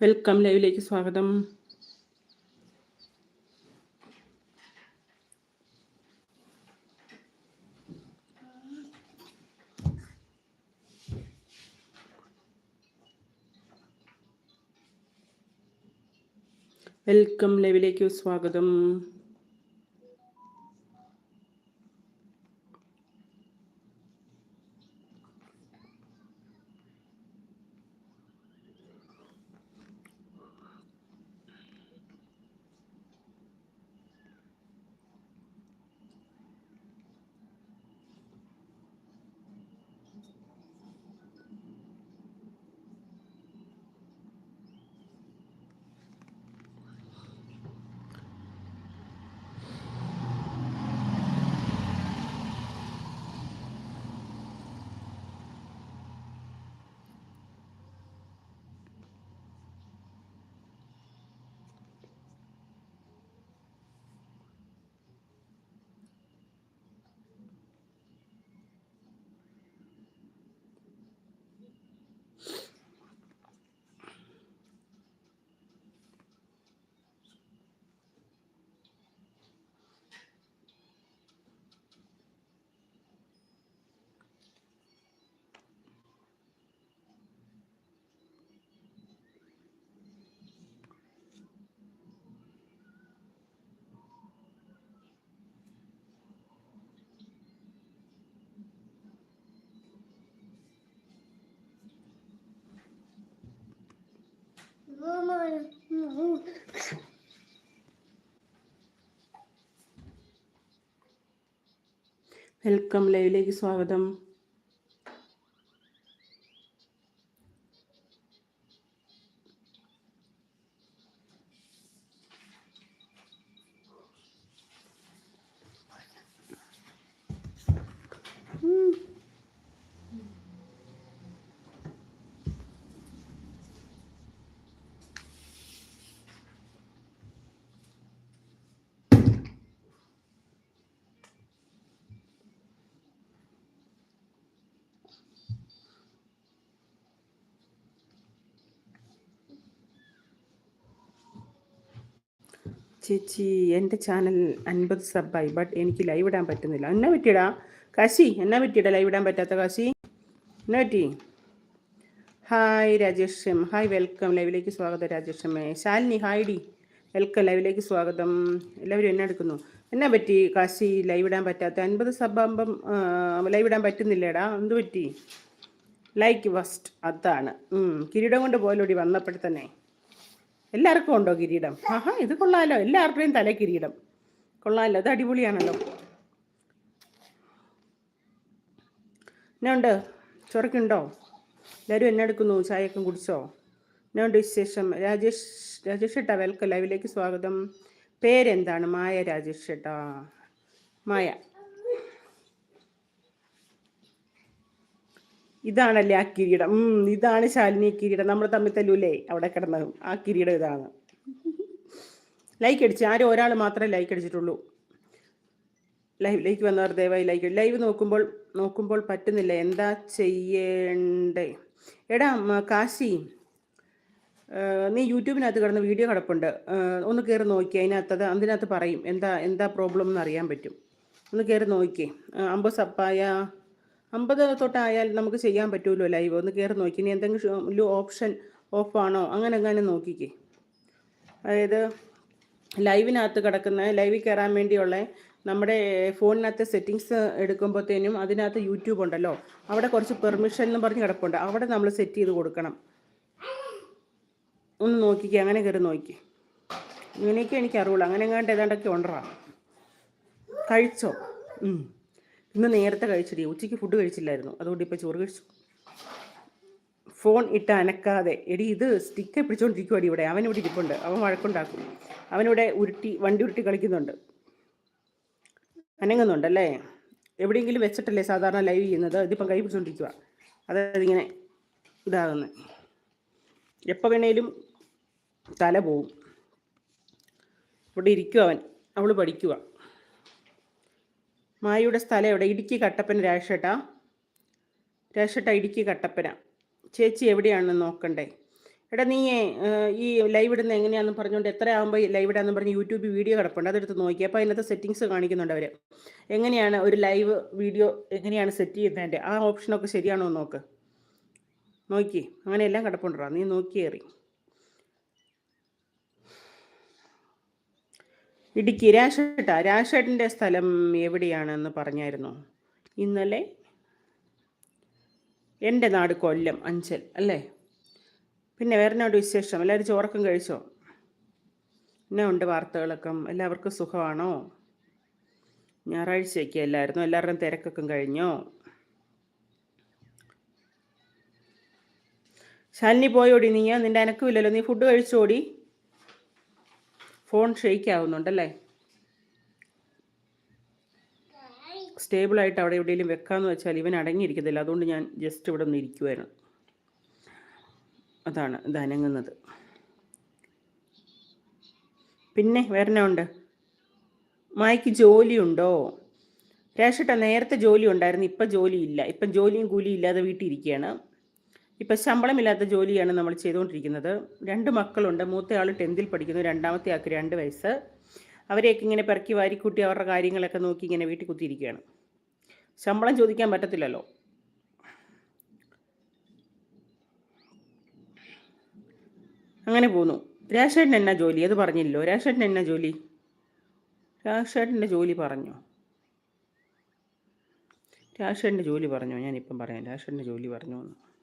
Welcome ലൈവിലേക്ക് സ്വാഗതം. Welcome ലൈവിലേക്ക് സ്വാഗതം. വെൽക്കം ലൈവിലേക്ക് സ്വാഗതം. ചേച്ചി എന്റെ ചാനൽ അൻപത് സബായി ബട്ട് എനിക്ക് ലൈവ് ഇടാൻ പറ്റുന്നില്ല. എന്നാ പറ്റിയടാ? കാശി എന്നാ പറ്റിയടാ ലൈവ് ഇടാൻ പറ്റാത്ത കാശി? എന്നാ പറ്റി? Hi Rajesh M hi welcome ലൈവിലേക്ക് സ്വാഗതം രാജേഷ് എമ്മേ ശാലിനി ഹായ് ഡി. വെൽക്കം ലൈവിലേക്ക് സ്വാഗതം. എല്ലാവരും എന്നെ എടുക്കുന്നു? എന്നാ പറ്റി കാശി ലൈവ് ഇടാൻ പറ്റാത്ത? അൻപത് സബാകുമ്പം ലൈവ് ഇടാൻ പറ്റുന്നില്ലേടാ? എന്ത് പറ്റി? ലൈക്ക് ഫസ്റ്റ് അതാണ്. കിരീടം കൊണ്ട് പോലോടി വന്നപ്പോഴത്തന്നെ. എല്ലാവർക്കും ഉണ്ടോ കിരീടം? ആഹാ ഇത് കൊള്ളാലോ. എല്ലാവരുടെയും തല കിരീടം. കൊള്ളാലോ അത് അടിപൊളിയാണല്ലോ. എന്നുണ്ട് ചൊറക്കുണ്ടോ എല്ലാവരും എന്നെ എടുക്കുന്നു. ചായയൊക്കെ കുടിച്ചോ? എന്നുണ്ട് വിശേഷം. രാജേഷ് രാജേഷ് ഏട്ടാ വെൽക്കം ലൈവിലേക്ക് സ്വാഗതം. പേരെന്താണ്? മായ രാജേഷ് ഏട്ടാ. മായ. ഇതാണല്ലേ ആ കിരീടം. ഇതാണ് ശാലിനി കിരീടം. നമ്മൾ തമ്മിൽ തല്ലൂലേ? അവിടെ കിടന്ന ആ കിരീടം ഇതാണ്. ലൈക്ക് അടിച്ച്. ആരും ഒരാൾ മാത്രമേ ലൈക്ക് അടിച്ചിട്ടുള്ളൂ. ലൈവിലേക്ക് വന്നവർ ദയവായി ലൈക്ക് ലൈവ് നോക്കുമ്പോൾ നോക്കുമ്പോൾ പറ്റുന്നില്ല. എന്താ ചെയ്യണ്ടേ? എടാ കാശി നീ യൂട്യൂബിനകത്ത് കിടന്ന് വീഡിയോ കിടപ്പുണ്ട്. ഒന്ന് കയറി നോക്കി. അതിനകത്ത് അതിനകത്ത് പറയും. എന്താ എന്താ പ്രോബ്ലം എന്ന് അറിയാൻ പറ്റും. ഒന്ന് കയറി നോക്കിയേ. അമ്പ സപ്പായ അമ്പത് തൊട്ടായാൽ നമുക്ക് ചെയ്യാൻ പറ്റുമല്ലോ ലൈവ് ഒന്ന് കയറി നോക്കി. ഇനി എന്തെങ്കിലും ഓപ്ഷൻ ഓഫ് ആണോ? അങ്ങനെ അങ്ങനെ നോക്കിക്കേ. അതായത് ലൈവിനകത്ത് കിടക്കുന്ന ലൈവിൽ കയറാൻ വേണ്ടിയുള്ള നമ്മുടെ ഫോണിനകത്ത് സെറ്റിങ്സ് എടുക്കുമ്പോഴത്തേനും അതിനകത്ത് യൂട്യൂബ് ഉണ്ടല്ലോ. അവിടെ കുറച്ച് പെർമിഷൻ എന്ന് പറഞ്ഞ് കിടപ്പുണ്ട്. അവിടെ നമ്മൾ സെറ്റ് ചെയ്ത് കൊടുക്കണം. ഒന്ന് നോക്കിക്കേ. അങ്ങനെ കയറി നോക്കി ഇങ്ങനെയൊക്കെ എനിക്ക് അറിവുള്ളൂ. അങ്ങനെ എങ്ങാണ്ട് ഏതാണ്ടൊക്കെ ഉണ്ടറാ. കഴിച്ചോ. ഇന്ന് നേരത്തെ കഴിച്ചടി ഉച്ചയ്ക്ക് ഫുഡ് കഴിച്ചില്ലായിരുന്നു. അതുകൊണ്ട് ഇപ്പോൾ ചോറ് കഴിച്ചു. ഫോൺ ഇട്ട് അനക്കാതെ. എടി ഇത് സ്റ്റിക്ക് പിടിച്ചോണ്ടിരിക്കുവാടി ഇവിടെ. അവൻ ഇരിപ്പുണ്ട്. അവൻ വഴക്കുണ്ടാക്കും. അവനിവിടെ ഉരുട്ടി വണ്ടി ഉരുട്ടി കളിക്കുന്നുണ്ട്. അനങ്ങുന്നുണ്ടല്ലേ എവിടെയെങ്കിലും വെച്ചിട്ടല്ലേ സാധാരണ ലൈവ് ചെയ്യുന്നത്? ഇതിപ്പം കൈ പിടിച്ചോണ്ടിരിക്കുക അതായത് ഇങ്ങനെ ഇതാകുന്നത് എപ്പോൾ വേണേലും തല പോവും. ഇവിടെ ഇരിക്കുക അവൻ. അവൾ പഠിക്കുക മായയുടെ സ്ഥലം എവിടെ? ഇടുക്കി കട്ടപ്പന രാഷേട്ടാ രാഷേട്ടാ ഇടുക്കി കട്ടപ്പന. ചേച്ചി എവിടെയാണെന്ന് നോക്കണ്ടേ? എടാ നീ ഈ ലൈവ് ഇടുന്ന എങ്ങനെയാണെന്ന് പറഞ്ഞുകൊണ്ട് എത്ര ആകുമ്പോൾ ലൈവ് ഇടാന്ന് പറഞ്ഞ് യൂട്യൂബ് വീഡിയോ കിടപ്പുണ്ട്. അതെടുത്ത് നോക്കി. അപ്പോൾ അതിനകത്ത് സെറ്റിങ്സ് കാണിക്കുന്നുണ്ട് അവർ എങ്ങനെയാണ് ഒരു ലൈവ് വീഡിയോ എങ്ങനെയാണ് സെറ്റ് ചെയ്യുന്നതിന്റെ? ആ ഓപ്ഷനൊക്കെ ശരിയാണോ നോക്ക്. നോക്കി. അങ്ങനെയെല്ലാം കിടപ്പുണ്ടോ? നീ നോക്കിയേറി ഇടുക്കി രാഷേട്ട രാജേട്ടന്റെ സ്ഥലം എവിടെയാണെന്ന് പറഞ്ഞായിരുന്നു? ഇന്നലെ എന്റെ നാട് കൊല്ലം അഞ്ചൽ അല്ലേ? പിന്നെ വേറെ എന്നാണ്ട് വിശേഷം? എല്ലാവരും ചോറക്കം കഴിച്ചോ? എന്നാ ഉണ്ട് വാർത്തകളൊക്കെ? എല്ലാവർക്കും സുഖമാണോ? ഞായറാഴ്ചയൊക്കെ അല്ലായിരുന്നു? എല്ലാവരുടെയും തിരക്കൊക്കെ കഴിഞ്ഞോ? ശാലിനി പോയോടി നീ? നിന്റെ അനക്കുമില്ലല്ലോ. നീ ഫുഡ് കഴിച്ചോടി? ഫോൺ ഷെയ്ക്ക് ആവുന്നുണ്ടല്ലേ സ്റ്റേബിളായിട്ട് അവിടെ എവിടെയെങ്കിലും വെക്കാമെന്ന് വെച്ചാൽ ഇവൻ അടങ്ങിയിരിക്കത്തില്ല. അതുകൊണ്ട് ഞാൻ ജസ്റ്റ് ഇവിടെ ഒന്ന് ഇരിക്കുമായിരുന്നു അതാണ് ഇത് അനങ്ങുന്നത്. പിന്നെ വേറെ ഉണ്ട്? മായ്ക്ക് ജോലിയുണ്ടോ? രാഷേട്ട നേരത്തെ ജോലി ഉണ്ടായിരുന്നു. ഇപ്പം ജോലിയില്ല. ഇപ്പം ജോലിയും കൂലിയും ഇല്ലാതെ വീട്ടിൽ ഇരിക്കുകയാണ്. ഇപ്പം ശമ്പളമില്ലാത്ത ജോലിയാണ് നമ്മൾ ചെയ്തുകൊണ്ടിരിക്കുന്നത്. രണ്ട് മക്കളുണ്ട്. മൂത്ത ആൾ ടെൻത്തിൽ പഠിക്കുന്നു. രണ്ടാമത്തെ ആൾക്ക് രണ്ട് വയസ്സ്. അവരെയൊക്കെ ഇങ്ങനെ പെറുക്കി വാരിക്കൂട്ടി അവരുടെ കാര്യങ്ങളൊക്കെ നോക്കി ഇങ്ങനെ വീട്ടിൽ കുത്തിയിരിക്കുകയാണ്. ശമ്പളം ചോദിക്കാൻ പറ്റത്തില്ലല്ലോ. അങ്ങനെ പോന്നു. രാഷേട്ടൻ എന്നാ ജോലി? അത് പറഞ്ഞില്ലല്ലോ. രാഷേട്ടൻ എന്നാ ജോലി? രാഷേട്ടന്റെ ജോലി പറഞ്ഞു. രാഷേട്ടന്റെ ജോലി പറഞ്ഞു. ഞാനിപ്പം പറയാം. രാഷേട്ടന്റെ ജോലി പറഞ്ഞോ എന്ന്.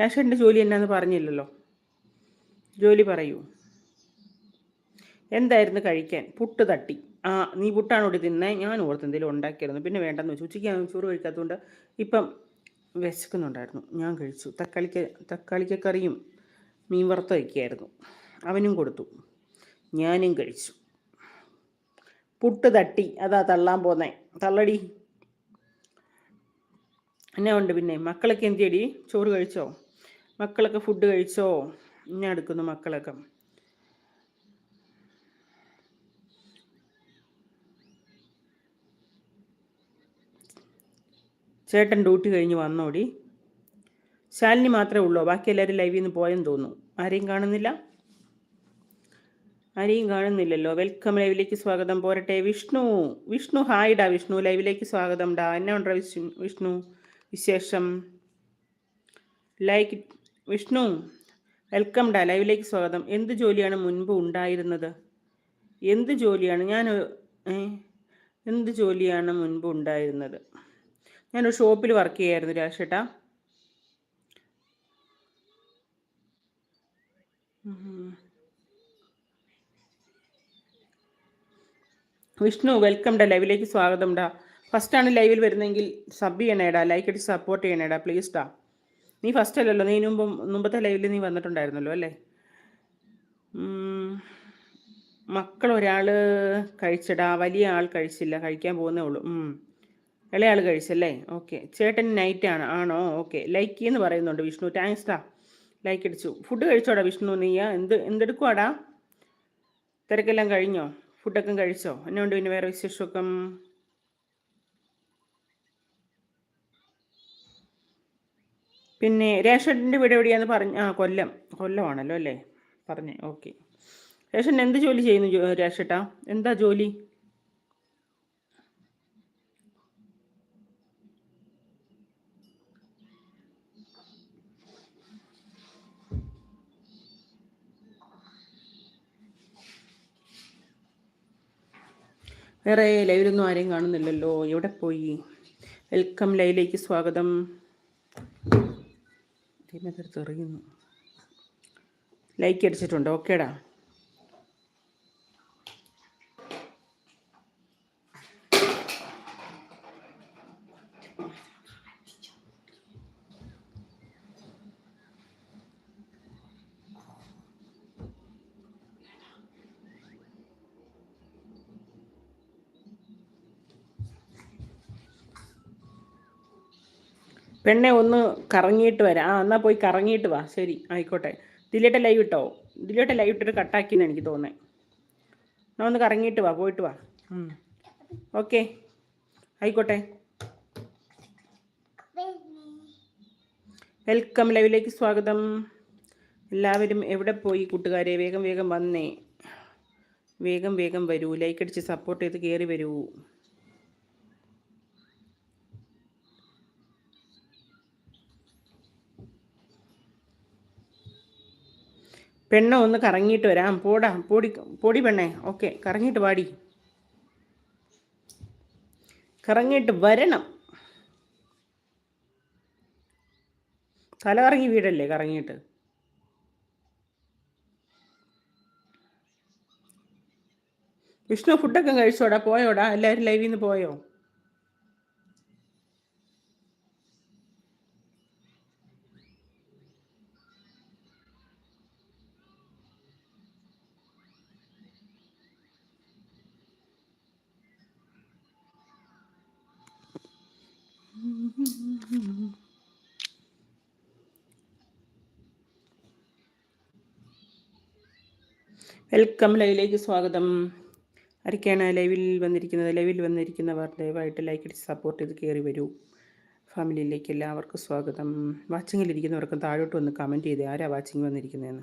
രാഷേട്ടന്റെ ജോലി എന്നാന്ന് പറഞ്ഞില്ലല്ലോ. ജോലി പറയൂ. എന്തായിരുന്നു കഴിക്കാൻ? പുട്ട് തട്ടി. ആ നീ പുട്ടാണ് ഇവിടെ തിന്നേ? ഞാൻ ഓർത്ത് എന്തെങ്കിലും ഉണ്ടാക്കിയായിരുന്നു. പിന്നെ വേണ്ടെന്ന് വെച്ചു. ഉച്ചയ്ക്ക് ഞാൻ ചോറ് കഴിക്കാത്തതുകൊണ്ട് ഇപ്പം വിശക്കുന്നുണ്ടായിരുന്നു. ഞാൻ കഴിച്ചു. തക്കാളിക്ക തക്കാളിക്കറിയും മീൻ വറുത്തൊക്കെയായിരുന്നു അവനും കൊടുത്തു. ഞാനും കഴിച്ചു. പുട്ട് തട്ടി. അതാ തള്ളാൻ പോന്നേ. തള്ളടി. എന്നാ ഉണ്ട് പിന്നെ? മക്കളൊക്കെ എന്തിയടി? ചോറ് കഴിച്ചോ? മക്കളൊക്കെ ഫുഡ് കഴിച്ചോ? ഇങ്ങനെ എടുക്കുന്നു മക്കളൊക്കെ. ചേട്ടൻ ഡ്യൂട്ടി കഴിഞ്ഞ് വന്നോടി. ശാലിനി മാത്രമേ ഉള്ളൂ? ബാക്കി എല്ലാവരും ലൈവിൽ നിന്ന് പോയെന്ന് തോന്നുന്നു. ആരെയും കാണുന്നില്ല? ആരെയും കാണുന്നില്ലല്ലോ. വെൽക്കം ലൈവിലേക്ക് സ്വാഗതം. പോരട്ടെ. വിഷ്ണു. വിഷ്ണു ഹായ് ഡാ വിഷ്ണു. ലൈവിലേക്ക് സ്വാഗതം ഡാ എന്നാ ഉണ്ടോ വിഷ്ണു? വിഷ്ണു വിശേഷം? ലൈക്ക് വിഷ്ണു വെൽക്കം ഡാ. ലൈവിലേക്ക് സ്വാഗതം. എന്ത് ജോലിയാണ് മുൻപ് ഉണ്ടായിരുന്നത്? എന്ത് ജോലിയാണ്? ഞാൻ എന്ത് ജോലിയാണ് മുൻപ് ഉണ്ടായിരുന്നത്? ഞാനൊരു ഷോപ്പിൽ വർക്ക് ചെയ്യായിരുന്നു രാഷേട്ടാ ഉം. വിഷ്ണു വെൽക്കം ഡാ. ലൈവിലേക്ക് സ്വാഗതം ഡാ. ഫസ്റ്റാണ് ലൈവിൽ വരുന്നതെങ്കിൽ സബ് ചെയ്യണേടാ. ലൈക്ക് അടിച്ച് സപ്പോർട്ട് ചെയ്യണേടാ പ്ലീസ് ഡാ. നീ ഫസ്റ്റ് അല്ലല്ലോ നീ മുമ്പ് മുമ്പത്തെ ലൈവിൽ നീ വന്നിട്ടുണ്ടായിരുന്നല്ലോ അല്ലേ. മക്കൾ ഒരാൾ കഴിച്ചടാ വലിയ ആൾ കഴിച്ചില്ല കഴിക്കാൻ പോകുന്നേ ഉള്ളൂ. ഇളയാൾ കഴിച്ചല്ലേ? ഓക്കെ ചേട്ടൻ നൈറ്റ് ആണ് ആണോ? ഓക്കെ ലൈക്ക് എന്ന് പറയുന്നുണ്ട് വിഷ്ണു. താങ്ക്സ് ഡാ ലൈക്ക് അടിച്ചു. ഫുഡ് കഴിച്ചോടാ വിഷ്ണു നീയ എന്ത് എന്തെടുക്കുവാടാ? തിരക്കെല്ലാം കഴിഞ്ഞോ? ഫുഡൊക്കെ കഴിച്ചോ? എന്നുണ്ട് പിന്നെ വേറെ വിശേഷമൊക്കെ? പിന്നെ രേഷന്റെ വീട് എവിടെയാന്ന് പറഞ്ഞു ആ കൊല്ലം. കൊല്ലമാണല്ലോ അല്ലേ? പറഞ്ഞേ ഓക്കെ. രേഷൻ എന്ത് ജോലി ചെയ്യുന്നു രേഷട്ടാ? എന്താ ജോലി? വേറെ ലൈവിലൊന്നും ആരെയും കാണുന്നില്ലല്ലോ. എവിടെ പോയി? വെൽക്കം ലൈവിലേക്ക് സ്വാഗതം. ഇതിനകത്ത് എറിയുന്നു ലൈക്ക് അടിച്ചിട്ടുണ്ട്. ഓക്കേടാ പെണ്ണെ ഒന്ന് കറങ്ങിയിട്ട് വരാം. ആ എന്നാൽ പോയി കറങ്ങിയിട്ട് വാ. ശരി ആയിക്കോട്ടെ. ദിലേട്ട ലൈവ് ഇട്ടോ? ദിലേട്ട ലൈവ് ഇട്ടിട്ട് കട്ടാക്കിയെന്ന് എനിക്ക് തോന്നേ എന്നാൽ ഒന്ന് കറങ്ങിയിട്ട് വാ പോയിട്ട് വാ. ഓക്കെ ആയിക്കോട്ടെ. വെൽക്കം ലൈവിലേക്ക് സ്വാഗതം. എല്ലാവരും എവിടെ പോയി കൂട്ടുകാരെ? വേഗം വേഗം വന്നേ. വേഗം വേഗം വരൂ. ലൈക്ക് അടിച്ച് സപ്പോർട്ട് ചെയ്ത് കയറി വരൂ. പെണ്ണ ഒന്ന് കറങ്ങിയിട്ട് വരാം. പോടാ പൊടി പൊടി പെണ്ണേ. ഓക്കെ കറങ്ങിയിട്ട് പാടി കറങ്ങിയിട്ട് വരണം. തല കറങ്ങി വീടല്ലേ കറങ്ങിയിട്ട്? വിഷ്ണു ഫുഡൊക്കെ കഴിച്ചോടാ പോയോടാ? എല്ലാവരും ലൈവിൽ നിന്ന് പോയോ? വെൽക്കം ലൈവിലേക്ക് സ്വാഗതം. ആരൊക്കെയാണ് ലൈവിൽ വന്നിരിക്കുന്നത്? ലൈവിൽ വന്നിരിക്കുന്നവർ ദയവായിട്ട് ലൈക്ക് അടിച്ച് സപ്പോർട്ട് ചെയ്ത് കയറി വരൂ. ഫാമിലിയിലേക്ക് എല്ലാവർക്കും സ്വാഗതം. വാച്ചിങ്ങിലിരിക്കുന്നവർക്കും താഴോട്ട് വന്ന് കമന്റ് ചെയ്ത്. ആരാ വാച്ചിങ് വന്നിരിക്കുന്നതെന്ന്?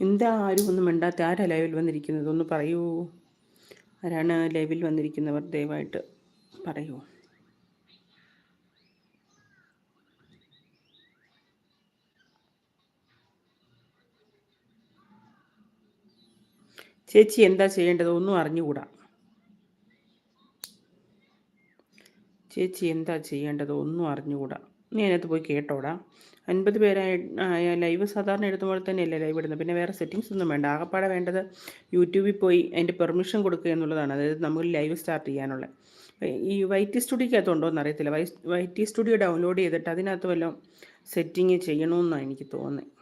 എന്താ ആരും ഒന്നും മിണ്ടാത്ത ആരാ ലൈവിൽ വന്നിരിക്കുന്നത്? ഒന്ന് പറയൂ. ആരാണ് ലൈവിൽ വന്നിരിക്കുന്നവർ? ദയവായിട്ട് പറയൂ. ചേച്ചി എന്താ ചെയ്യേണ്ടത്? ഒന്നും അറിഞ്ഞുകൂടാ. ചേച്ചി എന്താ ചെയ്യേണ്ടത്? ഒന്നും അറിഞ്ഞുകൂടാ. നീ അതിനകത്ത് പോയി കേട്ടോടാ. അൻപത് പേരായ ലൈവ് സാധാരണ എടുത്തുമ്പോൾ തന്നെയല്ലേ ലൈവ് ഇടുന്നത്? പിന്നെ വേറെ സെറ്റിങ്സ് ഒന്നും വേണ്ട. ആകപ്പാടെ വേണ്ടത് യൂട്യൂബിൽ പോയി അതിന്റെ പെർമിഷൻ കൊടുക്കുക എന്നുള്ളതാണ്. അതായത് നമ്മൾ ലൈവ് സ്റ്റാർട്ട് ചെയ്യാനുള്ള. ഈ വൈറ്റ് സ്റ്റുഡിയോക്കകത്ത് ഉണ്ടോ എന്ന് അറിയത്തില്ല. വൈ വൈറ്റ് സ്റ്റുഡിയോ ഡൗൺലോഡ് ചെയ്തിട്ട് അതിനകത്ത് വല്ലതും സെറ്റിങ് ചെയ്യണമെന്നാണ് എനിക്ക് തോന്നുന്നത്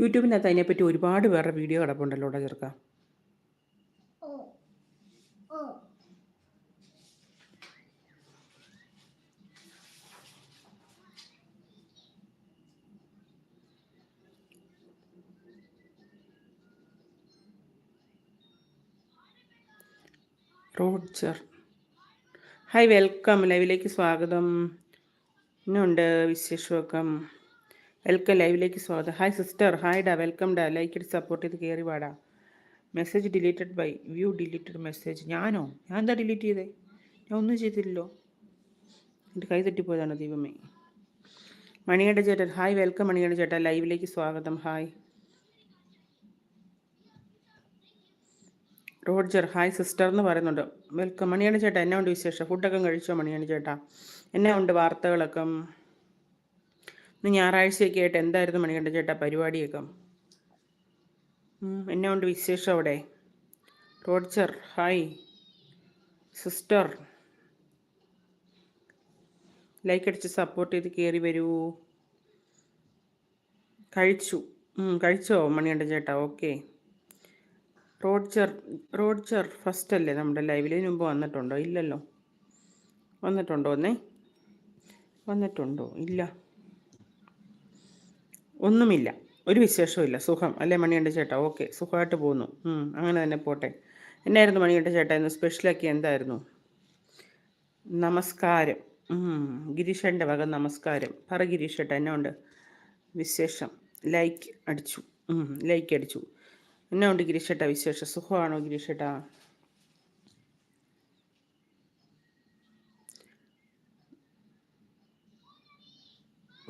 യൂട്യൂബിനകത്ത് അതിനെപ്പറ്റി ഒരുപാട് പേരുടെ വീഡിയോ കിടപ്പുണ്ടല്ലോ ഇവിടെ ചെറുക്കാം. റോഡ്ജർ ഹായ് വെൽക്കം ലൈവിലേക്ക് സ്വാഗതം. ഇന്നുണ്ട് വിശേഷമൊക്കെ. വെൽക്കം ലൈവിലേക്ക് സ്വാഗതം. ഹായ് സിസ്റ്റർ ഹായ് ഡാ. വെൽക്കം ഡാ. ലൈക്ക് ഇട്ട് സപ്പോർട്ട് ചെയ്ത് കയറി വാടാ message deleted by view deleted message ഞാനോ? ഞാൻ എന്താ ഡിലീറ്റ് ചെയ്തേ? ഞാൻ ഒന്നും ചെയ്തില്ലല്ലോ. എന്റെ കൈ തെറ്റിപ്പോയതാണ് ദൈവമേ? മണികണ്ഠ ചേട്ടൻ. ഹായ് വെൽക്കം മണികണ്ഠ ചേട്ടാ. ലൈവിലേക്ക് സ്വാഗതം. ഹായ് റോഡ്ജർ ഹായ് സിസ്റ്റർ എന്ന് പറയുന്നുണ്ട്. വെൽക്കം. മണിയാണ് ചേട്ടാ എന്നാ ഉണ്ട് വിശേഷം? ഫുഡൊക്കെ കഴിച്ചോ മണിയാണ് ചേട്ടാ? എന്നാ ഉണ്ട് വാർത്തകളൊക്കെ? ഇന്ന് ഞായറാഴ്ചയൊക്കെ ആയിട്ട് എന്തായിരുന്നു മണികണ്ഠ ചേട്ടാ പരിപാടിയൊക്കെ? എന്നാ ഉണ്ട് വിശേഷം അവിടെ? Roger hi sister. ലൈക്ക് അടിച്ച് സപ്പോർട്ട് ചെയ്ത് കയറി വരൂ. കഴിച്ചു. കഴിച്ചോ മണികണ്ഠ ചേട്ടാ? ഓക്കെ. റോഡ്ജർ റോഡ്ചർ ഫസ്റ്റ് അല്ലേ നമ്മുടെ ലൈവിൽ മുമ്പ് വന്നിട്ടുണ്ടോ? ഇല്ലല്ലോ. വന്നിട്ടുണ്ടോ ഒന്നേ? വന്നിട്ടുണ്ടോ? ഇല്ല. ഒന്നുമില്ല. ഒരു വിശേഷവും സുഖം. അല്ലേ മണികണ്ഠ ചേട്ടാ? ഓക്കെ. സുഖമായിട്ട് പോകുന്നു. അങ്ങനെ തന്നെ പോട്ടെ. എന്നായിരുന്നു മണികണ്ഠ ചേട്ടാ? ഇന്ന് സ്പെഷ്യലാക്കി എന്തായിരുന്നു? നമസ്കാരം. ഗിരീഷന്റെ വക നമസ്കാരം. പറ ഗിരീഷ് ചേട്ടാ എന്നെ ഉണ്ട് വിശേഷം? ലൈക്ക് അടിച്ചു. ലൈക്ക് അടിച്ചു. എന്നാ ഉണ്ട് ഗിരീഷേട്ടാ വിശേഷം? സുഖമാണോ ഗിരീഷേട്ടാ?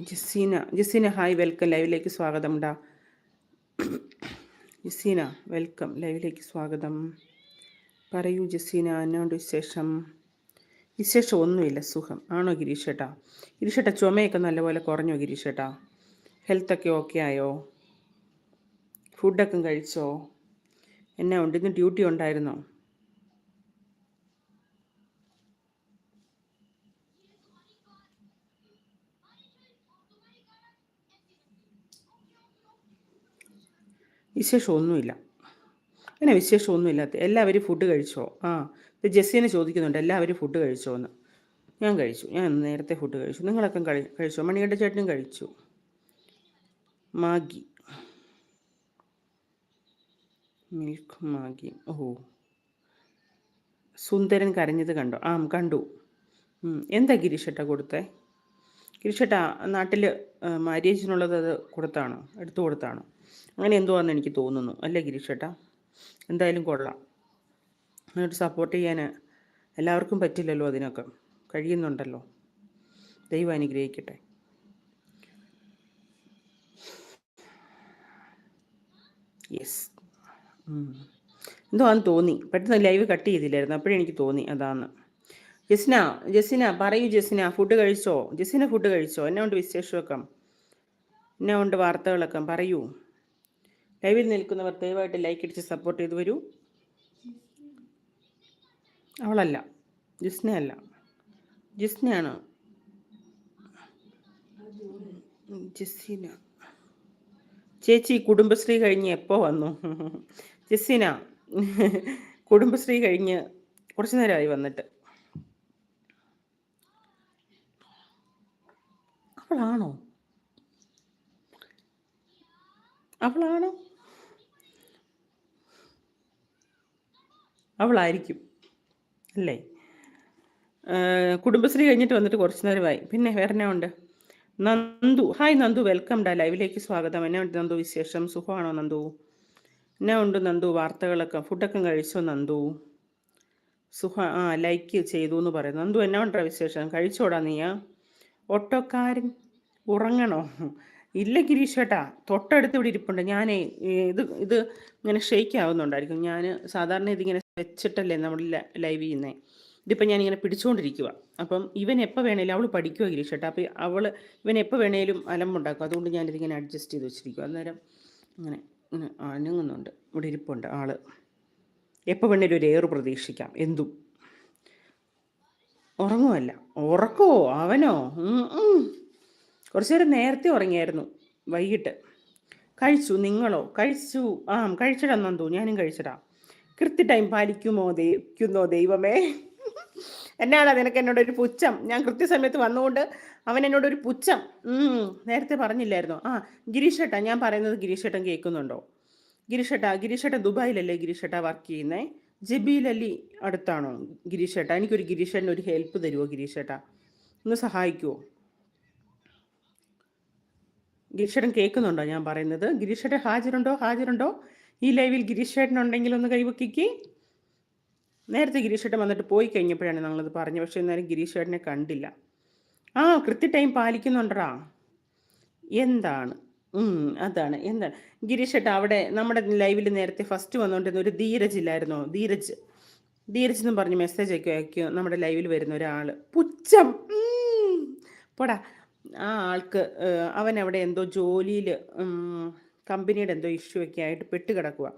Jaseena Jaseena hi welcome. ലൈവിലേക്ക് സ്വാഗതം ഡാ ജസീന വെൽക്കം. ലൈവിലേക്ക് സ്വാഗതം. പറയൂ ജസീന എന്നോണ്ട് വിശേഷം? വിശേഷം ഒന്നുമില്ല സുഖം. ആണോ ഗിരീഷേട്ടാ? ഗിരീഷേട്ടാ ചുമയൊക്കെ നല്ലപോലെ കുറഞ്ഞോ ഗിരീഷേട്ടാ? ഹെൽത്തൊക്കെ ഓക്കെ ആയോ? ഫുഡൊക്കെ കഴിച്ചോ? എന്നാ ഉണ്ട് ഇന്ന് ഡ്യൂട്ടി ഉണ്ടായിരുന്നോ? വിശേഷമൊന്നുമില്ല. അങ്ങനെ വിശേഷമൊന്നുമില്ലാത്ത എല്ലാവരും ഫുഡ് കഴിച്ചോ? ആ ഇത് ജെസ്സിനെ ചോദിക്കുന്നുണ്ട് എല്ലാവരും ഫുഡ് കഴിച്ചോ എന്ന് ഞാൻ കഴിച്ചു ഞാൻ നേരത്തെ ഫുഡ് കഴിച്ചു. നിങ്ങളൊക്കെ കഴി കഴിച്ചോ? മണികണ്ഠ ചേട്ടനും കഴിച്ചു. മാഗി. മിൽക്ക് മാഗി ഓ. സുന്ദരൻ കരഞ്ഞത് കണ്ടോ? ആ കണ്ടു. എന്താ ഗിരീഷേട്ട കൊടുത്തേ? ഗിരീഷേട്ട നാട്ടിൽ മാര്യേജിനുള്ളത് അത് കൊടുത്താണോ? എടുത്തു കൊടുത്താണോ? അങ്ങനെ എന്തോ ആണെന്ന് എനിക്ക് തോന്നുന്നു. അല്ലേ ഗിരീഷേട്ടാ എന്തായാലും കൊള്ളാം. എന്നിട്ട് സപ്പോർട്ട് ചെയ്യാൻ എല്ലാവർക്കും പറ്റില്ലല്ലോ അതിനൊക്കെ. കഴിയുന്നുണ്ടല്ലോ. ദൈവം അനുഗ്രഹിക്കട്ടെ. യെസ് എന്തോ അന്ന് തോന്നി. പെട്ടെന്ന് ലൈവ് കട്ട് ചെയ്തില്ലായിരുന്നു. അപ്പോഴും എനിക്ക് തോന്നി അതാണ് ജസ്ന ജസ്ന പറയൂ ജസ്ന ഫുഡ് കഴിച്ചോ? ജസ്ന ഫുഡ് കഴിച്ചോ? എന്നെ കൊണ്ട് വിശേഷമൊക്കെ? എന്നെ കൊണ്ട് വാർത്തകളൊക്കെ? പറയൂ. ലൈവിൽ നിൽക്കുന്നവർ ദയവായിട്ട് ലൈക്ക് അടിച്ച് സപ്പോർട്ട് ചെയ്ത് വരൂ. അവളല്ല. ജിസ്നയല്ല ജിസ്നയാണ് ജിസ്ന ചേച്ചി കുടുംബശ്രീ കഴിഞ്ഞ് എപ്പോൾ വന്നു? ജസീന കുടുംബശ്രീ കഴിഞ്ഞ് കുറച്ചു നേരമായി വന്നിട്ട്. അവളാണോ? അവളാണോ? അവളായിരിക്കും അല്ലേ? കുടുംബശ്രീ കഴിഞ്ഞിട്ട് വന്നിട്ട് കുറച്ച് നേരമായി. പിന്നെ വേറെ എന്നാ ഉണ്ട്? നന്ദു ഹായ് നന്ദു വെൽക്കം ഡാ. ലൈവിലേക്ക് സ്വാഗതം. എന്നാ ഉണ്ട് നന്ദു വിശേഷം? സുഖമാണോ നന്ദു? എന്നാ ഉണ്ട് നന്ദു? വാർത്തകളൊക്കെ? ഫുഡൊക്കെ കഴിച്ചോ നന്ദു? സുഖ ആ ലൈക്ക് ചെയ്തു എന്ന് പറയും നന്ദു എന്നാ ഉണ്ടാ വിശേഷം? കഴിച്ചോടാ നീയാ ഓട്ടോക്കാരൻ ഉറങ്ങണോ? ഇല്ല ഗിരീഷേട്ടാ തൊട്ടടുത്ത് ഇവിടെ ഇരിപ്പുണ്ട്. ഞാൻ ഇത് ഇത് ഇങ്ങനെ ഷെയ്ക്ക് ആവുന്നുണ്ടായിരിക്കും. ഞാൻ സാധാരണ ഇതിങ്ങനെ വെച്ചിട്ടല്ലേ നമ്മൾ ലൈവ് ചെയ്യുന്നത് ഇതിപ്പോൾ ഞാനിങ്ങനെ പിടിച്ചുകൊണ്ടിരിക്കുക അപ്പം ഇവൻ എപ്പോൾ വേണേലും അവൾ പഠിക്കുക ഗിരീഷേട്ടാ അപ്പോൾ അവൾ ഇവൻ എപ്പോൾ വേണേലും അലമ്പുണ്ടാക്കും. അതുകൊണ്ട് ഞാനിതിങ്ങനെ അഡ്ജസ്റ്റ് ചെയ്ത് വെച്ചിരിക്കും അന്നേരം ഇങ്ങനെ അനങ്ങുന്നുണ്ട്. ഇവിടെ ഇരിപ്പുണ്ട് ആൾ. എപ്പോൾ വേണേലും ഒരു ഏറ് പ്രതീക്ഷിക്കാം. എന്തും. ഉറങ്ങുമല്ല ഉറക്കോ? അവനോ? കുറച്ചു നേരം നേരത്തെ ഉറങ്ങിയായിരുന്നു. വൈകിട്ട്. കഴിച്ചു. നിങ്ങളോ? കഴിച്ചു. ആ കഴിച്ചിടാം നന്ദു ഞാനും കഴിച്ചിടാം. കൃത്യ ടൈം പാലിക്കുമോ ദൈവിക്കുന്നോ ദൈവമേ? എന്നാണ് നിനക്ക് എന്നോടൊരു പുച്ഛം? ഞാൻ കൃത്യസമയത്ത് വന്നുകൊണ്ട് അവൻ എന്നോട് ഒരു പുച്ഛം. നേരത്തെ പറഞ്ഞില്ലായിരുന്നു. ആ ഗിരീഷേട്ടാ ഞാൻ പറയുന്നത് ഗിരീഷേട്ടൻ കേൾക്കുന്നുണ്ടോ? ഗിരീഷേട്ടാ ഗിരീഷേട്ടൻ ദുബായിലല്ലേ ഗിരീഷേട്ടാ വർക്ക് ചെയ്യുന്നേ? ജബീൽ അലി അടുത്താണോ ഗിരീഷേട്ടാ? എനിക്കൊരു ഗിരീഷേട്ടൻ ഒരു ഹെൽപ്പ് തരുമോ ഗിരീഷേട്ടാ? ഒന്ന് സഹായിക്കുമോ ഗിരീഷേട്ടൻ കേൾക്കുന്നുണ്ടോ ഞാൻ പറയുന്നത്? ഗിരീഷേട്ടൻ ഹാജരുണ്ടോ? ഹാജരുണ്ടോ? ഈ ലൈവിൽ ഗിരീഷേട്ടൻ ഉണ്ടെങ്കിൽ ഒന്ന് കൈവക്കിക്ക് നേരത്തെ ഗിരീഷേട്ടൻ വന്നിട്ട് പോയി കഴിഞ്ഞപ്പോഴാണ് ഞങ്ങളത് പറഞ്ഞത്. പക്ഷേ എന്നാലും ഗിരീഷേട്ടനെ കണ്ടില്ല. ആ കൃത്യ ടൈം പാലിക്കുന്നുണ്ടടാ. എന്താണ്? അതാണ്. എന്താണ്? ഗിരീഷേട്ട അവിടെ നമ്മുടെ ലൈവിൽ നേരത്തെ ഫസ്റ്റ് വന്നുകൊണ്ടിരുന്ന ഒരു ധീരജ് ഇല്ലായിരുന്നോ? ധീരജ്. ധീരജ് എന്ന് പറഞ്ഞ് മെസ്സേജ് ഒക്കെ അയക്കും നമ്മുടെ ലൈവിൽ വരുന്ന ഒരാൾ പുച്ഛം. പോടാ. ആ ആൾക്ക് അവൻ അവിടെ എന്തോ ജോലിയിൽ കമ്പനിയുടെ എന്തോ ഇഷ്യൂ ഒക്കെ ആയിട്ട് പെട്ട് കിടക്കുക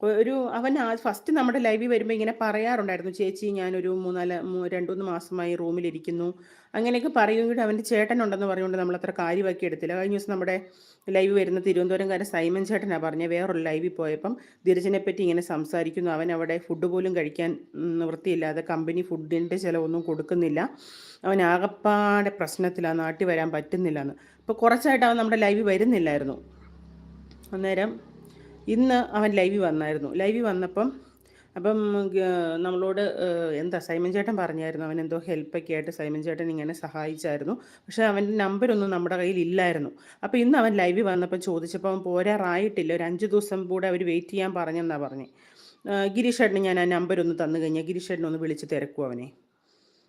ഒരു അവൻ ഫസ്റ്റ് നമ്മുടെ ലൈവിൽ വരുമ്പോൾ ഇങ്ങനെ പറയാറുണ്ടായിരുന്നു ചേച്ചി ഞാനൊരു മൂന്നാൽ രണ്ടു മൂന്ന് മാസമായി റൂമിലിരിക്കുന്നു അങ്ങനെയൊക്കെ പറയുമെങ്കിലും അവന്റെ ചേട്ടനുണ്ടെന്ന് പറഞ്ഞുകൊണ്ട് നമ്മൾ അത്ര കാര്യമാക്കി എടുത്തില്ല. കഴിഞ്ഞ ദിവസം നമ്മുടെ ലൈവ് വരുന്ന തിരുവനന്തപുരംകാരൻ സൈമൻ ചേട്ടനാണ് പറഞ്ഞത് വേറൊരു ലൈവിൽ പോയപ്പം ധീരജനെ പറ്റി ഇങ്ങനെ സംസാരിക്കുന്നു. അവൻ അവിടെ ഫുഡ് പോലും കഴിക്കാൻ നിവൃത്തിയില്ലാതെ കമ്പനി ഫുഡിന്റെ ചിലവൊന്നും കൊടുക്കുന്നില്ല. അവൻ ആകപ്പാടെ പ്രശ്നത്തിലാണ് നാട്ടിൽ വരാൻ പറ്റുന്നില്ല എന്ന് അപ്പോൾ കുറച്ചായിട്ട് അവൻ നമ്മുടെ ലൈവിൽ വരുന്നില്ലായിരുന്നു. അന്നേരം ഇന്ന് അവൻ ലൈവിൽ വന്നായിരുന്നു. ലൈവിൽ വന്നപ്പം അപ്പം നമ്മളോട് എന്താ സൈമൻ ചേട്ടൻ പറഞ്ഞായിരുന്നു. അവൻ എന്തോ ഹെൽപ്പൊക്കെ ആയിട്ട് സൈമൻ ചേട്ടൻ ഇങ്ങനെ സഹായിച്ചായിരുന്നു. പക്ഷേ അവന്റെ നമ്പരൊന്നും നമ്മുടെ കയ്യിൽ ഇല്ലായിരുന്നു. അപ്പോൾ ഇന്ന് അവൻ ലൈവിൽ വന്നപ്പോൾ ചോദിച്ചപ്പോൾ അവൻ പോരാറായിട്ടില്ല. ഒരു അഞ്ച് ദിവസം കൂടെ അവർ വെയിറ്റ് ചെയ്യാൻ പറഞ്ഞെന്നാണ് പറഞ്ഞത് ഗിരീഷ് ചേട്ടന് ഞാൻ ആ നമ്പർ ഒന്ന് തന്നു കഴിഞ്ഞാൽ ഗിരീഷ് ചേട്ടനെ ഒന്ന് വിളിച്ച് തിരക്കും അവനെ.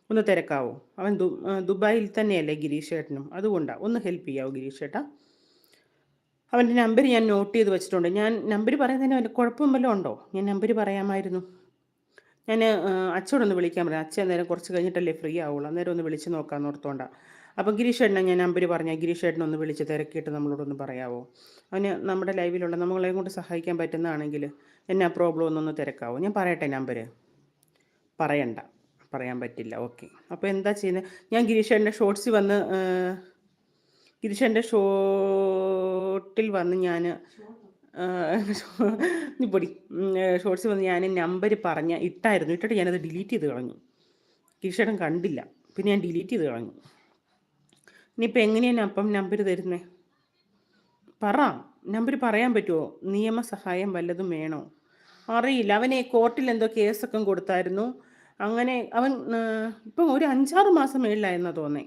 ഒന്ന് തിരക്കാവോ? അവൻ ദുബായിൽ തന്നെയല്ലേ ഗിരീഷ് ചേട്ടനും അതുകൊണ്ടാണ് ഒന്ന് ഹെൽപ്പ് ചെയ്യാവോ ഗിരീഷ് ചേട്ടാ അവന്റെ നമ്പർ ഞാൻ നോട്ട് ചെയ്ത് വെച്ചിട്ടുണ്ട്. ഞാൻ നമ്പർ പറയുന്നതിന് വല്ല കുഴപ്പം വല്ലതും ഉണ്ടോ? ഞാൻ നമ്പർ പറയാമായിരുന്നു. ഞാൻ അച്ഛനോടൊന്ന് വിളിക്കാൻ പറയാം അച്ഛൻ നേരം കുറച്ച് കഴിഞ്ഞിട്ടല്ലേ ഫ്രീ ആവുള്ളൂ. അന്നേരം ഒന്ന് വിളിച്ച് നോക്കാമെന്ന് ഓർത്തോണ്ടാണ് അപ്പോൾ ഗിരീഷ് ഏട്ടനെ ഞാൻ നമ്പർ പറഞ്ഞാൽ ഗിരീഷ് ഏട്ടനെ ഒന്ന് വിളിച്ച് തിരക്കിയിട്ട് നമ്മളോടൊന്ന് പറയാവോ? അവന് നമ്മുടെ ലൈവിലുള്ള നമ്മളെ കൊണ്ട് സഹായിക്കാൻ പറ്റുന്നതാണെങ്കിൽ എന്നാ പ്രോബ്ലം ഒന്നൊന്ന് തിരക്കാവോ? ഞാൻ പറയട്ടെ നമ്പർ. പറയണ്ട. പറയാൻ പറ്റില്ല. ഓക്കെ. അപ്പോൾ എന്താ ചെയ്യുന്നത്? ഞാൻ ഗിരീഷ് ഏട്ടന്റെ ഷോർട്സിൽ വന്ന് ഗിരീഷേന്റെ ഷോട്ടിൽ വന്ന് ഞാൻ പൊടി. ഷോർട്സിൽ വന്ന് ഞാൻ നമ്പർ പറഞ്ഞ ഇട്ടായിരുന്നു. ഇട്ടിട്ട് ഞാനത് ഡിലീറ്റ് ചെയ്ത് കളഞ്ഞു. ഗിരിശേട്ടൻ കണ്ടില്ല. പിന്നെ ഞാൻ ഡിലീറ്റ് ചെയ്ത് കളഞ്ഞു. ഇനിയിപ്പോൾ എങ്ങനെയാണ് അപ്പം നമ്പർ തരുന്നേ? പറ. നമ്പർ പറയാൻ പറ്റുമോ നിയമസഹായം വല്ലതും വേണോ? അറിയില്ല. അവനെ കോർട്ടിൽ എന്തോ കേസൊക്കെ കൊടുത്തായിരുന്നു. അങ്ങനെ അവൻ ഇപ്പം ഒരു അഞ്ചാറ് മാസം മേളിലായിരുന്നു തോന്നേ.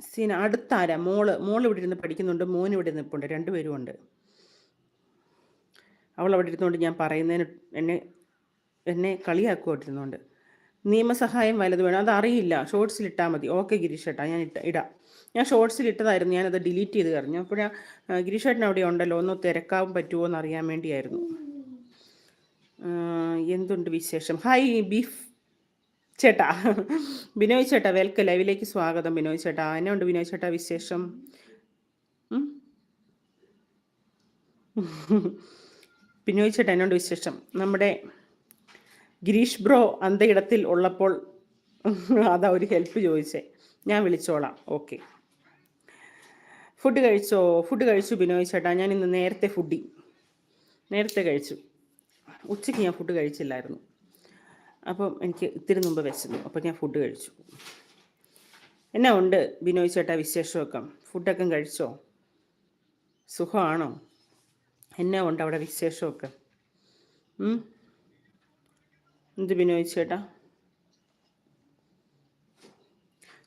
സീന അടുത്താരാ? മോൾ മോൾ ഇവിടെ ഇരുന്ന് പഠിക്കുന്നുണ്ട് മോൻ ഇവിടെ നിൽപ്പുണ്ട് രണ്ടുപേരും ഉണ്ട്. അവൾ അവിടെ ഇരുന്നുകൊണ്ട് ഞാൻ പറയുന്നതിന് എന്നെ എന്നെ കളിയാക്കുമായിട്ടിരുന്നുണ്ട് നിയമസഹായം വലത് വേണം? അതറിയില്ല. ഷോർട്സിൽ ഇട്ടാൽ മതി. ഓക്കെ ഗിരീഷ് ഏട്ടാ ഞാൻ ഇട്ട ഇടാം. ഞാൻ ഷോർട്സിൽ ഇട്ടതായിരുന്നു ഞാനത് ഡിലീറ്റ് ചെയ്ത് കറിഞ്ഞു അപ്പോൾ ഗിരീഷ് ഏട്ടൻ അവിടെ ഉണ്ടല്ലോ ഒന്ന് തിരക്കാൻ പറ്റുമോ എന്ന് അറിയാൻ വേണ്ടിയായിരുന്നു എന്തുണ്ട് വിശേഷം? Hi beef. ചേട്ടാ. ബിനോയ് ചേട്ടാ വെൽക്കം ലൈവിലേക്ക് സ്വാഗതം ബിനോയ് ചേട്ടാ. എന്നെ ഉണ്ട് ബിനോയ് ചേട്ടാ വിശേഷം? ബിനോയ് ചേട്ടാ എന്നോട് വിശേഷം? നമ്മുടെ ഗിരീഷ് ബ്രോ അന്തയിടത്തിൽ ഉള്ളപ്പോൾ അതാ ഒരു ഹെൽപ്പ് ചോദിച്ചേ. ഞാൻ വിളിച്ചോളാം. ഓക്കെ ഫുഡ് കഴിച്ചോ? ഫുഡ് കഴിച്ചു ബിനോയ് ചേട്ടാ. ഞാൻ ഇന്ന് നേരത്തെ ഫുഡി നേരത്തെ കഴിച്ചു. ഉച്ചയ്ക്ക് ഞാൻ ഫുഡ് കഴിച്ചില്ലായിരുന്നു. അപ്പം എനിക്ക് ഇത്തിരി മുമ്പ് വിശന്നു. അപ്പം ഞാൻ ഫുഡ് കഴിച്ചു. എന്നാ ഉണ്ട് ബിനോയ് ചേട്ടാ വിശേഷമൊക്കെ? ഫുഡൊക്കെ കഴിച്ചോ? സുഖമാണോ? എന്നാ ഉണ്ട് അവിടെ വിശേഷമൊക്കെ? എന്ത് ബിനോയ് ചേട്ടാ?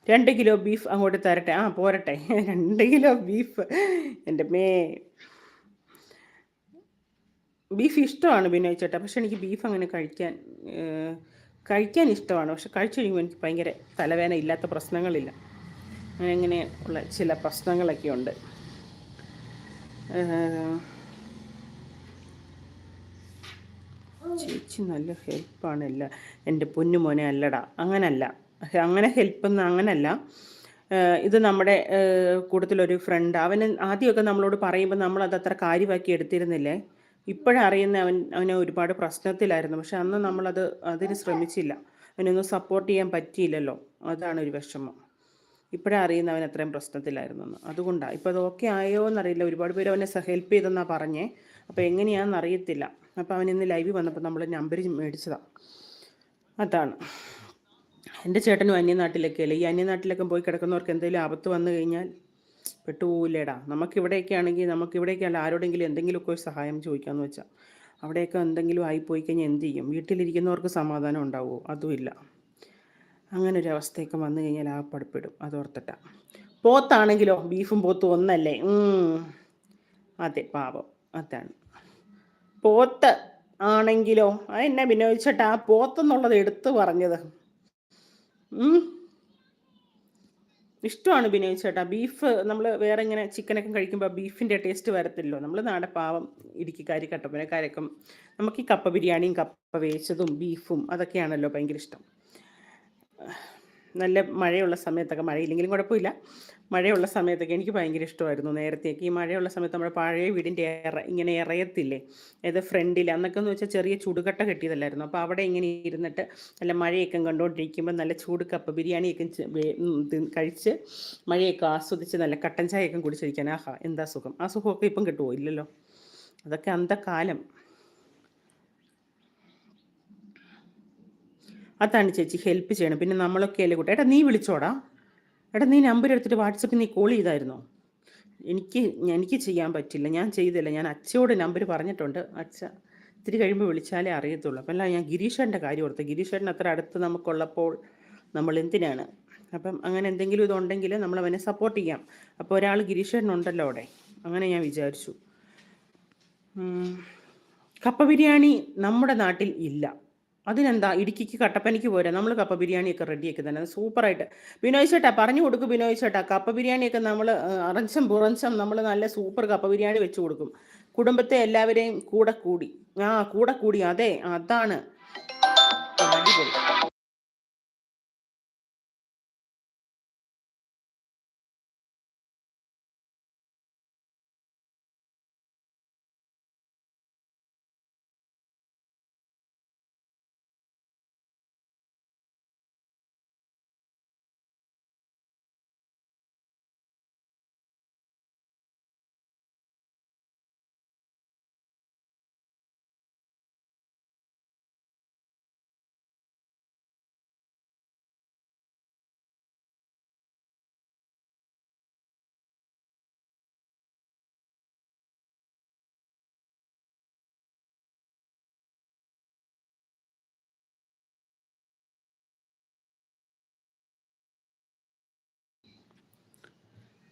രണ്ട് കിലോ ബീഫ് അങ്ങോട്ട് തരട്ടെ. ആ പോരട്ടെ. രണ്ട് കിലോ ബീഫ് എന്റെ മേ. ബീഫ് ഇഷ്ടമാണ് ബിനോയ് ചേട്ടാ. പക്ഷെ എനിക്ക് ബീഫ് അങ്ങനെ കഴിക്കാൻ കഴിക്കാൻ ഇഷ്ടമാണ്. പക്ഷെ കഴിച്ചു കഴിയുമ്പോൾ എനിക്ക് ഭയങ്കര തലവേദന ഇല്ലാത്ത പ്രശ്നങ്ങളില്ല. അങ്ങനെ ഉള്ള ചില പ്രശ്നങ്ങളൊക്കെ ഉണ്ട്. ചേച്ചി നല്ല ഹെൽപ്പാണ് എല്ലാ എന്റെ പൊന്നു മോനെ അല്ലടാ അങ്ങനല്ല. അങ്ങനെ ഹെൽപ്പെന്ന് അങ്ങനല്ല. ഇത് നമ്മുടെ കൂട്ടത്തിലൊരു ഫ്രണ്ട് അവന് ആദ്യമൊക്കെ നമ്മളോട് പറയുമ്പോൾ നമ്മളത് അത്ര കാര്യമാക്കി എടുത്തിരുന്നില്ലേ? ഇപ്പോഴറിയുന്ന അവൻ അവനെ ഒരുപാട് പ്രശ്നത്തിലായിരുന്നു. പക്ഷെ അന്ന് നമ്മളത് അതിന് ശ്രമിച്ചില്ല. അവനൊന്നും സപ്പോർട്ട് ചെയ്യാൻ പറ്റിയില്ലല്ലോ. അതാണ് ഒരു വിഷമം. ഇപ്പോഴറിയുന്ന അവൻ അത്രയും പ്രശ്നത്തിലായിരുന്നു എന്ന് അതുകൊണ്ടാണ് ഇപ്പോൾ അത് ഓക്കെ ആയോ എന്നറിയില്ല ഒരുപാട് പേര് അവനെ ഹെൽപ്പ് ചെയ്തെന്നാണ് പറഞ്ഞേ. അപ്പോൾ എങ്ങനെയാണെന്ന് അറിയത്തില്ല അപ്പോൾ അവൻ ഇന്ന് ലൈവ് വന്നപ്പോൾ നമ്മൾ നമ്പർ മേടിച്ചതാണ് അതാണ്. എന്റെ ചേട്ടനും അന്യനാട്ടിലൊക്കെ അല്ലേ ഈ അന്യനാട്ടിലൊക്കെ പോയി കിടക്കുന്നവർക്ക് എന്തെങ്കിലും ആപത്ത് വന്നു കഴിഞ്ഞാൽ പെട്ടുപോകില്ലേടാ നമുക്കിവിടെയൊക്കെ ആണെങ്കിൽ നമുക്കിവിടെയൊക്കെ അല്ല ആരോടെങ്കിലും എന്തെങ്കിലുമൊക്കെ ഒരു സഹായം ചോദിക്കാമെന്ന് വെച്ചാൽ അവിടെയൊക്കെ എന്തെങ്കിലും ആയിപ്പോയി കഴിഞ്ഞാൽ എന്ത് ചെയ്യും? വീട്ടിലിരിക്കുന്നവർക്ക് സമാധാനം ഉണ്ടാവുമോ? അതുമില്ല അങ്ങനെ ഒരു അവസ്ഥയൊക്കെ വന്നു കഴിഞ്ഞാൽ ആ പടുപ്പെടും. അതോർത്തിട്ടാ പോത്താണെങ്കിലോ? ബീഫും പോത്തും ഒന്നല്ലേ. അതെ പാപം അതാണ്. പോത്ത് ആണെങ്കിലോ? അതെന്നെ വിനോദിച്ചേട്ടാ? ആ പോത്തെന്നുള്ളത് എടുത്തു പറഞ്ഞത്. ഇഷ്ടമാണ് ബിനോയ് ചേട്ടാ. ബീഫ് നമ്മൾ വേറെ ഇങ്ങനെ ചിക്കനൊക്കെ കഴിക്കുമ്പോൾ ബീഫിന്റെ ടേസ്റ്റ് വരത്തില്ലോ നമ്മൾ നാടെ പാവം ഇടുക്കിക്കാരി കട്ടപ്പനക്കാരൊക്കെ നമുക്ക് ഈ കപ്പ ബിരിയാണിയും കപ്പ വേവിച്ചതും ബീഫും അതൊക്കെയാണല്ലോ ഭയങ്കര ഇഷ്ടം. നല്ല മഴയുള്ള സമയത്തൊക്കെ മഴയില്ലെങ്കിലും കുഴപ്പമില്ല. മഴയുള്ള സമയത്തൊക്കെ എനിക്ക് ഭയങ്കര ഇഷ്ടമായിരുന്നു നേരത്തെയൊക്കെ. ഈ മഴയുള്ള സമയത്ത് നമ്മുടെ പഴയ വീടിന്റെ ഇറ ഇങ്ങനെ ഇറയത്തില്ലേ അതായത് ഫ്രണ്ടിൽ അന്നൊക്കെ എന്ന് വെച്ചാൽ ചെറിയ ചൂടുകട്ട കെട്ടിയതല്ലായിരുന്നു? അപ്പോൾ അവിടെ ഇങ്ങനെ ഇരുന്നിട്ട് നല്ല മഴയൊക്കെ കണ്ടുകൊണ്ടിരിക്കുമ്പോൾ നല്ല ചൂട് കപ്പ് ബിരിയാണിയൊക്കെ കഴിച്ച് മഴയൊക്കെ ആസ്വദിച്ച് നല്ല കട്ടൻ ചായയൊക്കെ കുടിച്ചിരിക്കാൻ. ആഹാ എന്താ സുഖം? ആ സുഖമൊക്കെ ഇപ്പം കിട്ടുമോ ഇല്ലല്ലോ. അതൊക്കെ അന്തക്കാലം അതാണ് ചേച്ചി ഹെൽപ്പ് ചെയ്യണം. പിന്നെ നമ്മളൊക്കെ അല്ലേ കൂട്ടേട്ടാ നീ വിളിച്ചോടാ. എടാ നീ നമ്പർ എടുത്തിട്ട് വാട്സപ്പിൽ നീ കോൾ ചെയ്തായിരുന്നോ? എനിക്ക് എനിക്ക് ചെയ്യാൻ പറ്റില്ല. ഞാൻ ചെയ്തില്ല ഞാൻ അച്ഛയോട് നമ്പർ പറഞ്ഞിട്ടുണ്ട്. അച്ഛ ഇത്തിരി കഴിയുമ്പോൾ വിളിച്ചാലേ അറിയത്തുള്ളൂ. അപ്പം അല്ല ഞാൻ ഗിരീഷേട്ടന്റെ കാര്യം ഓർത്ത്. ഗിരീഷേട്ടൻ അത്ര അടുത്ത് നമുക്കുള്ളപ്പോൾ നമ്മൾ എന്തിനാണ്? അപ്പം അങ്ങനെ എന്തെങ്കിലും ഇതുണ്ടെങ്കിൽ നമ്മൾ അവനെ സപ്പോർട്ട് ചെയ്യാം. അപ്പോൾ ഒരാൾ ഗിരീഷേട്ടനുണ്ടല്ലോ അവിടെ. അങ്ങനെ ഞാൻ വിചാരിച്ചു. കപ്പ ബിരിയാണി നമ്മുടെ നാട്ടിൽ ഇല്ല. അതിനെന്താ? ഇടുക്കിക്ക് കട്ടപ്പനയ്ക്ക് പോരാ. നമ്മൾ കപ്പ ബിരിയാണിയൊക്കെ റെഡിയാക്കി തന്നെ. സൂപ്പറായിട്ട്. ബിനോയ് ചേട്ടാ പറഞ്ഞു കൊടുക്കും ബിനോയ് ചേട്ടാ. കപ്പ ബിരിയാണിയൊക്കെ നമ്മൾ അറഞ്ചം പുറഞ്ചം നമ്മൾ നല്ല സൂപ്പർ കപ്പ ബിരിയാണി വെച്ച് കൊടുക്കും. കുടുംബത്തെ എല്ലാവരെയും കൂടെ കൂടി. ആ കൂടെ കൂടി. അതെ അതാണ്.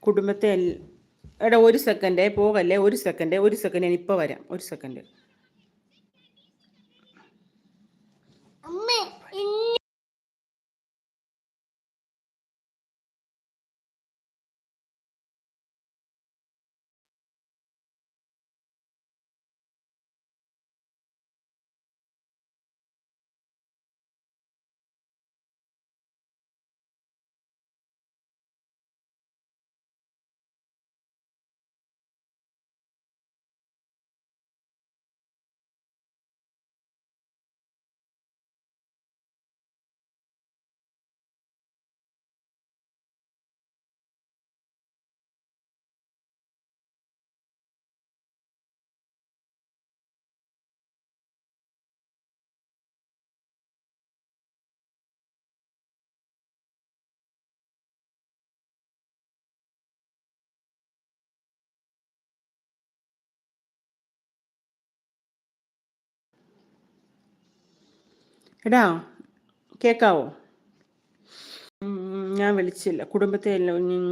കുടുംബത്തെ എടാ ഒരു സെക്കൻഡ് പോകല്ലേ? ഒരു സെക്കൻഡ് ഒരു സെക്കൻഡ് ഞാൻ ഇപ്പോൾ വരാം. ഒരു സെക്കൻഡ് എടാ കേൾക്കാവോ ഞാൻ വിളിച്ചില്ല. കുടുംബത്തെ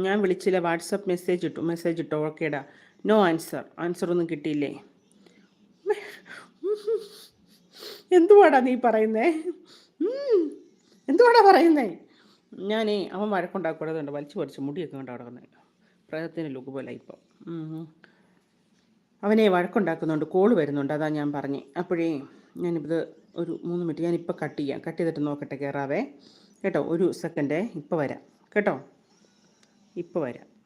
ഞാൻ വിളിച്ചില്ല. വാട്സപ്പ് മെസ്സേജ് ഇട്ടു. മെസ്സേജ് ഇട്ടു? ഓക്കേടാ നോ ആൻസർ. ആൻസർ ഒന്നും കിട്ടിയില്ലേ? എന്തുവാടാ നീ പറയുന്നേ? എന്തുവാടാ പറയുന്നേ? ഞാനേ അവൻ വഴക്കുണ്ടാക്കൂടാതുണ്ട് വലിച്ചു പറിച്ച് മുടിയൊക്കെ കൊണ്ട് അവിടെ പ്രേതത്തിന് ലുക്ക് പോലെ ഇപ്പം. അവനെ വഴക്കുണ്ടാക്കുന്നുണ്ട്. കോൾ വരുന്നുണ്ട്. അതാ ഞാൻ പറഞ്ഞേ. അപ്പോഴേ ഞാനിത് ഒരു മൂന്ന് മിനിറ്റ് ഞാനിപ്പോൾ കട്ട് ചെയ്യാം. കട്ട് ചെയ്തിട്ട് നോക്കട്ടെ കയറാവേ കേട്ടോ ഒരു സെക്കൻഡേ ഇപ്പോൾ വരാം. കേട്ടോ? ഇപ്പോൾ വരാം.